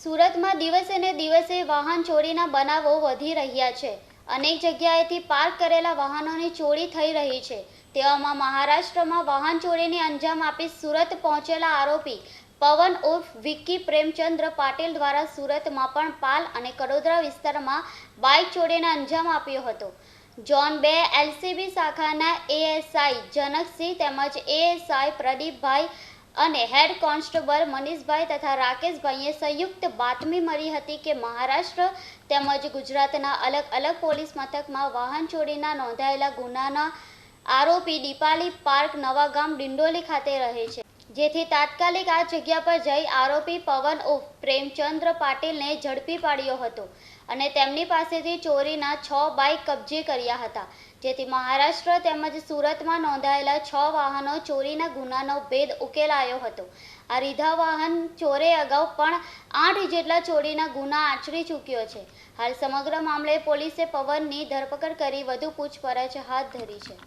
સુરતમાં દિવસે ને દિવસે વાહન ચોરીના બનાવો વધી રહ્યા છે. અનેક જગ્યાએથી પાર્ક કરેલા વાહનોની ચોરી થઈ રહી છે. તેવામાં મહારાષ્ટ્રમાં વાહન ચોરીને અંજામ આપી સુરત પહોંચેલા આરોપી પવન ઉર્ફ વિક્કી પ્રેમચંદ્ર પાટીલ દ્વારા સુરતમાં પણ પાલ અને કડોદરા વિસ્તારમાં બાઇક ચોરીને અંજામ આપ્યો હતો. જોન બે એલસીબી શાખાના એએસઆઈ જનકસિંહ તેમજ એએસઆઈ પ્રદીપભાઈ અને હેડ કોન્સ્ટેબલ મનીષભાઈ તથા રાકેશભાઈએ સંયુક્ત બાતમી મળી હતી કે મહારાષ્ટ્ર તેમજ ગુજરાતના અલગ અલગ પોલીસ મથકમાં વાહન ચોરીના નોંધાયેલા ગુનાના આરોપી દીપાલી પાર્ક નવાગામ ડિંડોલી ખાતે રહે છે. જેથી તાત્કાલિક આ જગ્યા પર જઈ આરોપી પવન ઉર્ફ પ્રેમચંદ્ર પાટીલને ઝડપી પાડ્યો હતો અને તેમની પાસેથી ચોરીના છ બાઇક કબજે કર્યા હતા. જેથી મહારાષ્ટ્ર તેમજ સુરતમાં નોંધાયેલા છ વાહનો ચોરીના ગુનાનો ભેદ ઉકેલાયો હતો. આ રીધા વાહન ચોરે અગાઉ પણ આઠ જેટલા ચોરીના ગુના આચરી ચૂક્યો છે. હાલ સમગ્ર મામલે પોલીસે પવનની ધરપકડ કરી વધુ પૂછપરછ હાથ ધરી છે.